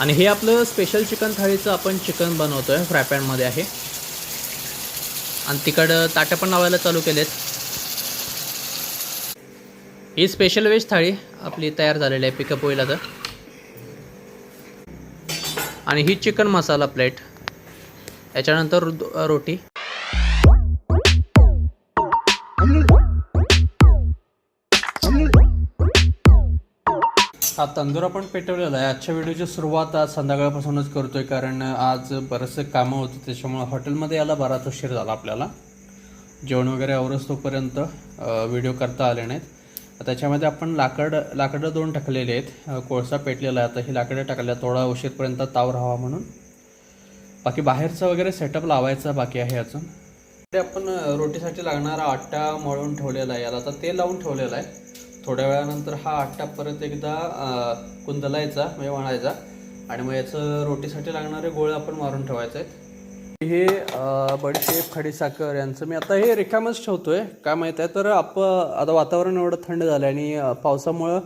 आणि हे आपलं स्पेशल चिकन थाळीचं आपण चिकन बनवतो आहे फ्राय पॅनमध्ये आहे. आणि तिकडं ताटं पण लावायला चालू केलेत. ही स्पेशल वेज थाळी आपली तयार झालेली आहे पिकअप होईल आता. आणि ही चिकन मसाला प्लेट याच्यानंतर रो- रोटी. हा तंदूर आपण पेटवलेला आहे. आजच्या व्हिडिओची सुरुवात आज संध्याकाळपासूनच करतोय कारण आज बरेचसे कामं होती त्याच्यामुळे हॉटेलमध्ये यायला बराच उशीर झाला आपल्याला. जेवण वगैरे आवरच तोपर्यंत व्हिडिओ करता आले नाहीत. त्याच्यामध्ये आपण लाकड लाकडं दोन टाकलेले आहेत. कोळसा पेटलेला आहे. आता ही लाकडं टाकल्या थोडा उशीरपर्यंत ताव राहावा म्हणून. बाकी बाहेरचं वगैरे सेटअप लावायचा बाकी आहे अजून. ते आपण रोटीसाठी लागणारा आट्टा मळून ठेवलेला आहे. याला आता ते लावून ठेवलेला आहे. थोड्या वेळानंतर हा आट्टा परत एकदा कुंदलायचा म्हणजे वळायचा आणि मग याचं रोटीसाठी लागणारे गोळे आपण मारून ठेवायचे आहेत. हे बडीशेप खडीसाखर यांचं मी आता हे रिकामच ठेवतोय. काय माहीत आहे तर आप आता वातावरण एवढं थंड झालं आणि पावसामुळं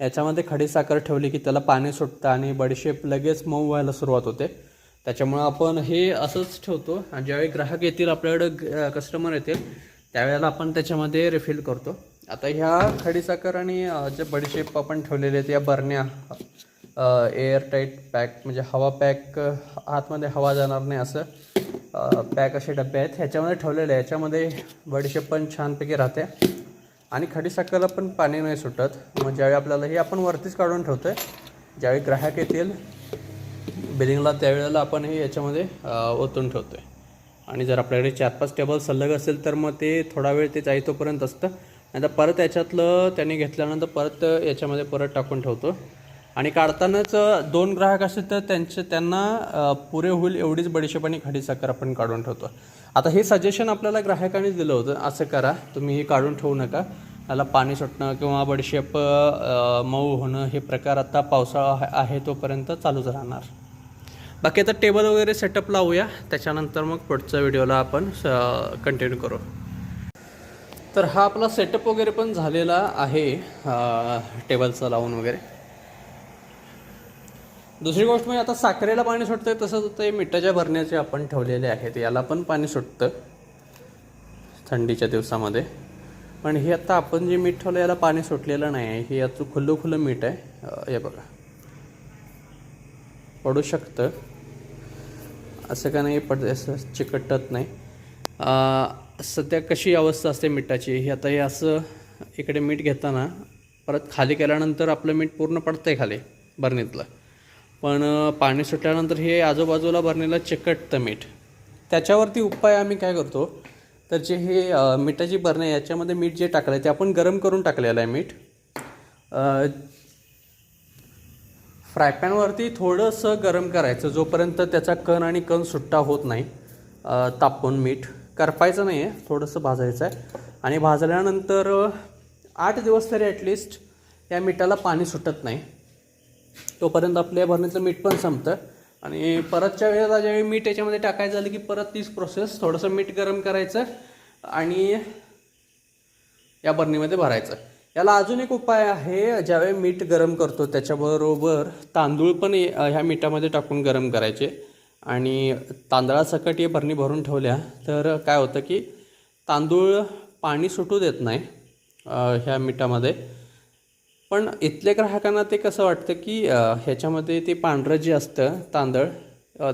याच्यामध्ये खडीसाखर ठेवली की त्याला पाणी सुटतं आणि बडीशेप लगेच मऊ व्हायला सुरुवात होते. त्याच्यामुळं आपण हे असंच ठेवतो. आणि ज्यावेळी ग्राहक येतील आपल्याकडं कस्टमर येतील त्यावेळेला आपण त्याच्यामध्ये रिफिल करतो. आता ह्या खडीसाखर आणि जे बडीशेप आपण ठेवलेले आहेत या बरण्या एअर टाईट पॅक म्हणजे हवा पॅक आतमध्ये हवा जाणार नाही असं पॅक असे डबे आहेत. ह्याच्यामध्ये ठेवलेले आहे ह्याच्यामध्ये बडीशेप पण छानपैकी राहते. आणि खडीसाखरला पण पाणी नाही सुटत. मग ज्यावेळी आपल्याला हे आपण वरतीच काढून ठेवतो आहे ज्यावेळी ग्राहक येतील बिलिंगला त्यावेळेला आपण हे याच्यामध्ये ओतून ठेवतो आहे आणि जर आपल्याकडे चार पाच टेबल सल्लग असेल तर मग ते थोडा वेळ ते जाई तोपर्यंत असतं. नाही तर परत याच्यातलं त्यांनी घेतल्यानंतर परत याच्यामध्ये परत टाकून ठेवतो. आणि काढतानाच दोन ग्राहक असतील तर त्यांचे त्यांना पुरे होईल एवढीच बडीशेप आणि खडीसाखर आपण काढून ठेवतो. आता हे सजेशन आपल्याला ग्राहकांनीच दिलं होतं. असं करा. तुम्ही हे काढून ठेवू नका. त्याला पाणी सुटणं किंवा बडीशेप मऊ होणं हे प्रकार आता पावसाळा आहे- आहे तोपर्यंत चालूच राहणार. बाकी आता टेबल वगैरे सेटअप लावूया. त्याच्यानंतर मग पुढच्या व्हिडिओला आपण कंटिन्यू करू. तर हा आपला सेटअप वगैरे पण झालेला आहे टेबलचं टेबलचा लावून वगैरे. दुसरी गोष्ट म्हणजे आता साखरेला पाणी सुटतंय तसंच ते मिठाच्या भरण्याचे आपण ठेवलेले आहेत याला पण पाणी सुटतं थंडीच्या दिवसामध्ये. पण हे आता आपण जे मीठ ठेवलं याला पाणी सुटलेलं नाही आहे हे याचं खुल्लं खुल्लं मीठ आहे. हे बघा. पडू शकतं. असं का नाही पड असं चिकटत नाही. सध्या कशी अवस्था असते मिठाची? हे आता हे असं इकडे मीठ घेताना परत खाली केल्यानंतर आपलं मीठ पूर्ण पडतं आहे खाली बरणीतलं. पण पाणी सुटल्यानंतर हे आजूबाजूला बरणीला चिकटतं मीठ. त्याच्यावरती उपाय आम्ही काय करतो? तर जे हे मिठाची बरणी आहे याच्यामध्ये मीठ जे टाकलं आहे ते आपण गरम करून टाकलेलं आहे मीठ. फ्रायपॅनवरती थोडंसं गरम करायचं जोपर्यंत त्याचा कण आणि कण सुट्टा होत नाही तापून मीठ. करपायचं नाही आहे थोडंसं भाजायचं आहे. आणि भाजल्यानंतर आठ दिवस तरी ॲटलिस्ट या मिठाला पाणी सुटत नाही. तोपर्यंत आपल्या भरणीचं मीठ पण संपतं. आणि परतच्या वेळेला ज्यावेळी मीठ याच्यामध्ये टाकायचं झालं की परत तीच प्रोसेस थोडंसं मीठ गरम करायचं आणि या बरणीमध्ये भरायचं. याला अजून एक उपाय आहे ज्यावेळी मीठ गरम करतो त्याच्याबरोबर तांदूळ पण ह्या मिठामध्ये टाकून गरम करायचे. आणि तांदळासकट हे बरणी भरून ठेवल्या तर काय होतं की तांदूळ पाणी सुटू देत नाही ह्या मिठामध्ये. पण इथल्या ग्राहकांना ते कसं वाटतं की ह्याच्यामध्ये ते पांढरं जे असतं तांदळ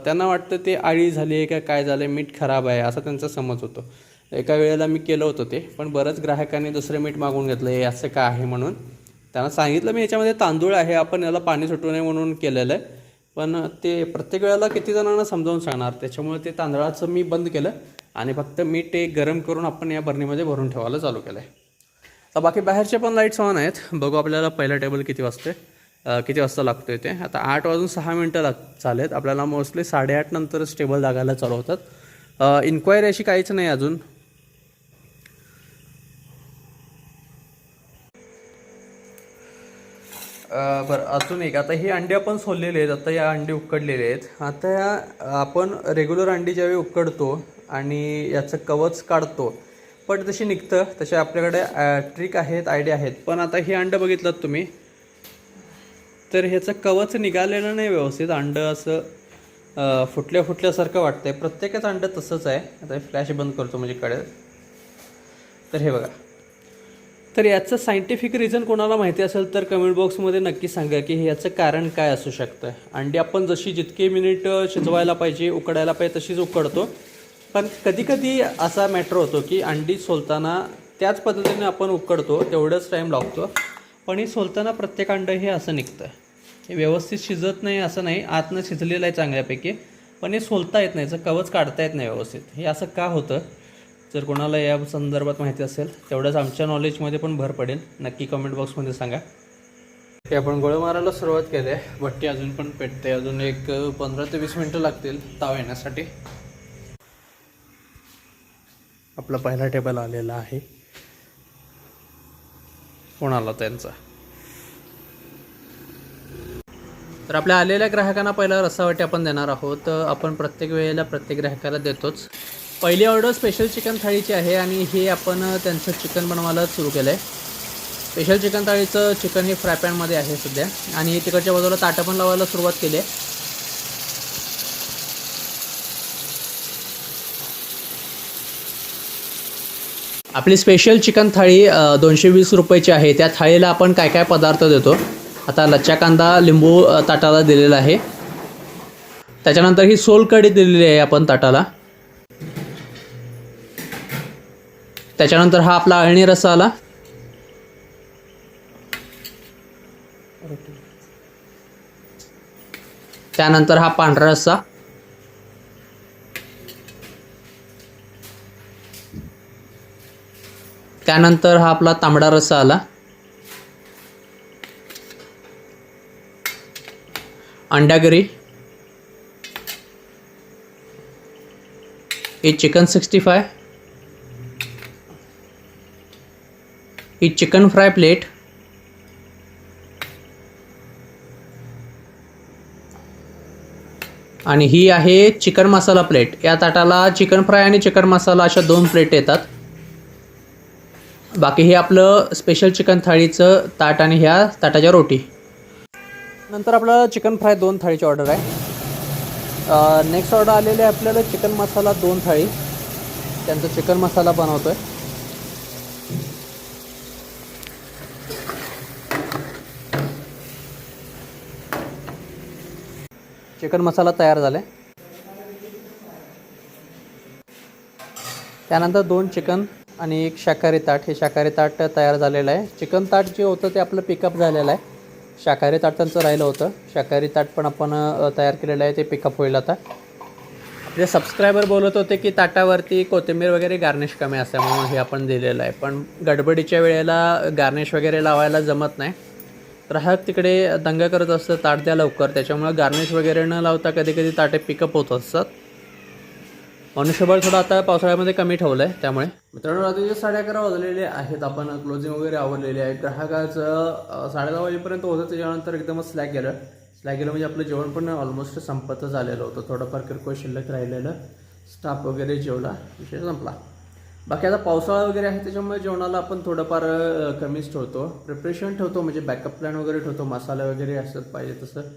त्यांना वाटतं ते आळी झाली आहे का काय झालं आहे मीठ खराब आहे असा त्यांचा समज होतो. एका वेळेला मी केलं होतं ते पण बरंच ग्राहकांनी दुसरं मीठ मागून घेतलं हे असं काय आहे म्हणून. त्यांना सांगितलं मी याच्यामध्ये तांदूळ आहे आपण याला पाणी सुटू नये म्हणून केलेलं आहे. पण ते प्रत्येक वेळेला किती जणांना समजावून सांगणार? त्याच्यामुळे ते तांदळाचं मी बंद केलं आणि फक्त मीठ ते गरम करून आपण या बरणीमध्ये भरून ठेवायला चालू केलं आहे तर बाकी बाहेरचे पण लाईट्स ऑन आहेत. बघू आपल्याला पहिला टेबल किती वाजते किती वाजता लागतो आहे ते? आता आठ वाजून सहा मिनटं लाग चालेत आपल्याला मोस्टली साडेआठ नंतरच टेबल लागायला चालू होतात. इन्क्वायरी अशी काहीच नाही अजून. बरं अजून एक. आता ही अंडी आपण सोललेली आहेत. आता या अंडी उकडलेले आहेत. आता या आपण रेग्युलर अंडी ज्यावेळी उकडतो आणि याचं कवच काढतो पण तशी निघतं. तसे आपल्याकडे ट्रिक आहेत आयडिया आहेत. पण आता हे अंडं बघितलं तुम्ही? तर ह्याचं कवच निघालेलं नाही व्यवस्थित. अंडं असं फुटल्या फुटल्यासारखं वाटतंय. प्रत्येकच अंडं तसंच आहे. आता फ्लॅश बंद करतो म्हणजे कळेल. तर हे बघा. तर याचं सायंटिफिक रिझन कोणाला माहिती असेल तर कमेंट बॉक्समध्ये नक्की सांगा की याचं कारण काय असू शकतं. अंडी आपण जशी जितके मिनिट शिजवायला पाहिजे उकडायला पाहिजे तशीच उकडतो. पण कधीकधी असा मॅटर होतो की अंडी सोलताना त्याच पद्धतीने आपण उकडतो तेवढंच टाईम लागतो. पण हे सोलताना प्रत्येक अंडं हे असं निघतं. हे व्यवस्थित शिजत नाही असं नाही आतनं शिजलेलं आहे चांगल्यापैकी. पण हे सोलता येत नाही जर कवच काढता येत नाही व्यवस्थित. हे असं का होतं? जर कोणाला या संदर्भात माहिती असेल तेवढंच आमच्या नॉलेजमध्ये पण भर पडेल. नक्की कमेंट बॉक्समध्ये सांगा. हे आपण गोळ्या मारायला सुरुवात केली आहे. भट्टी अजून पण पेटते. अजून एक पंधरा ते वीस मिनटं लागतील ताव येण्यासाठी. आपला पहिला टेबल आलेला आहे. कोणाला त्यांचा? तर आपल्या आलेल्या ग्राहकांना पहिला रसावटी आपण देणार आहोत. आपण प्रत्येक वेळेला प्रत्येक ग्राहकाला देतोच. पहिली ऑर्डर स्पेशल चिकन थाळीची आहे आणि हे आपण त्यांचं चिकन बनवायला सुरू केलं आहे स्पेशल चिकन थाळीचं चिकन हे फ्राय पॅनमध्ये आहे सध्या. आणि तिकडच्या बाजूला ताटं पण लावायला सुरुवात केली आहे आपली स्पेशल चिकन थाळी दोनशे वीस रुपयाची आहे. त्या थाळीला आपण काय काय पदार्थ देतो? आता लच्चा कांदा लिंबू ताटाला दिलेला आहे. त्याच्यानंतर ही सोलकढी दिलेली आहे आपण ताटाला. त्याच्यानंतर हा आपला अळणी रस्सा आला. त्यानंतर हा पांढरा रस्सा. त्यानंतर हा आपला तांबडा रस्सा आला. अंडागरी हे चिकन सिक्स्टी फाय. ही चिकन फ्राय प्लेट. आणि ही आहे चिकन मसाला प्लेट. या ताटाला चिकन फ्राय आणि चिकन मसाला अशा दोन प्लेट येतात. बाकी हे आपलं स्पेशल चिकन थाळीचं ताट आणि ह्या ताटाच्या रोटी. नंतर आपलं चिकन फ्राय दोन थाळीची ऑर्डर आहे. नेक्स्ट ऑर्डर आलेली आहे आपल्याला चिकन मसाला दोन थाळी. त्यांचा चिकन मसाला बनवतो आहे चिकन मसाला तयार झाला आहे त्यानंतर दोन चिकन आणि एक शाकाहारी ताट. हे शाकाहारी ताट तयार झालेलं आहे. चिकन ताट जे होतं ते आपलं पिकअप झालेलं आहे. शाकाहारी ताट त्यांचं राहिलं होतं. शाकाहारी ताट पण आपण तयार केलेलं आहे. ते पिकअप होईल आता. आपले सबस्क्रायबर बोलत होते की ताटावरती कोथिंबीर वगैरे गार्निश कमी असल्यामुळे हे आपण दिलेलं आहे. पण गडबडीच्या वेळेला गार्निश वगैरे लावायला जमत नाही. ग्राहक तिकडे दंगा करत असतं ताट द्या लवकर. त्याच्यामुळे गार्निश वगैरे न लावता कधी कधी ताटे पिकअप होत असतात. मनुष्यबळ थोडं आता पावसाळ्यामध्ये कमी ठेवलं आहे त्यामुळे. मित्रांनो रात्रीचे साडे अकरा वाजलेले आहेत. आपण क्लोजिंग वगैरे आवरलेली आहे ग्राहकाचं साडेदहा वाजेपर्यंत होतं. त्याच्यानंतर एकदमच स्लॅग गेलं. स्लॅग गेलं म्हणजे आपलं जेवण पण ऑलमोस्ट संपत झालेलं होतं. थोडंफार किरकोळ शिल्लक राहिलेलं. स्टाफ वगैरे जेवला. विषय संपला. बाकी आता पावसाळा वगैरे आहे त्याच्यामुळे जेवणाला आपण थोडंफार कमीच ठेवतो. प्रिपरेशन ठेवतो म्हणजे बॅकअप प्लॅन वगैरे ठेवतो. मसाले वगैरे असत पाहिजे तसं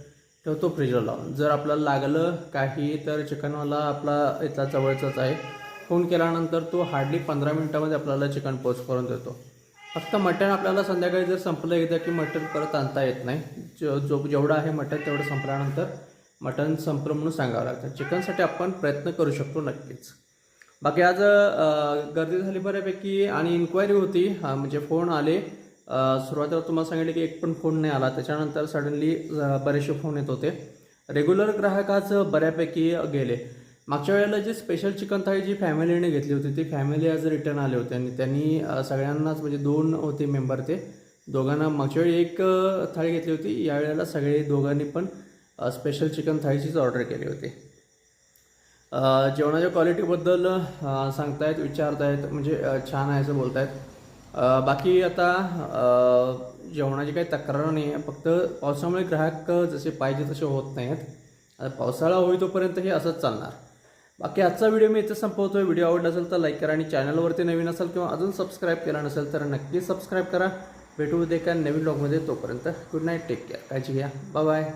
ठेवतो फ्रीजर लावून जर आपल्याला लागलं काही तर चिकनवाला आपला इथला जवळचाच आहे. फोन केल्यानंतर तो हार्डली पंधरा मिनटामध्ये आपल्याला चिकन पोच करून देतो फक्त मटण आपल्याला संध्याकाळी जर संपलं एकदा की मटण परत आणता येत नाही. जो जो जेवढं आहे मटण तेवढं संपल्यानंतर मटण संपलं म्हणून सांगावं लागतं. चिकनसाठी आपण प्रयत्न करू शकतो नक्कीच. बाकी आज गर्दी झाली बऱ्यापैकी आणि इन्क्वायरी होती. म्हणजे फोन आले. सुरुवातीला तुम्हाला सांगितलं की एक पण फोन नाही आला. त्याच्यानंतर सडनली बरेचसे फोन येत होते. रेग्युलर ग्राहक आज बऱ्यापैकी गेले. मागच्या वेळेला जी स्पेशल चिकन थाळी जी फॅमिलीने घेतली होती ती फॅमिली आज रिटर्न आले होते. आणि त्यांनी सगळ्यांनाच म्हणजे दोन होते मेंबर ते. दोघांना मागच्या वेळी एक थाळी घेतली होती. यावेळेला सगळे दोघांनी पण स्पेशल चिकन थाळीचीच ऑर्डर केली होती. जेवणाच्या क्वालिटीबद्दल सांगतायत विचारतायत म्हणजे छान आहे असं बोलतायत. बाकी आता जेवणाची काही तक्रार नाही आहे फक्त पावसामुळे ग्राहक जसे पाहिजे तसे होत नाहीत. आता पावसाळा होई तोपर्यंत हे असंच चालणार. बाकी आजचा व्हिडिओ मी इथं संपवतोय. व्हिडिओ आवडला असेल तर लाईक करा आणि चॅनलवरती नवीन असेल किंवा अजून सबस्क्राईब केला नसेल तर नक्की सबस्क्राईब करा. भेटू उद्या काय नवीन ब्लॉगमध्ये तोपर्यंत गुड नाईट टेक केअर काळजी घ्या. बाय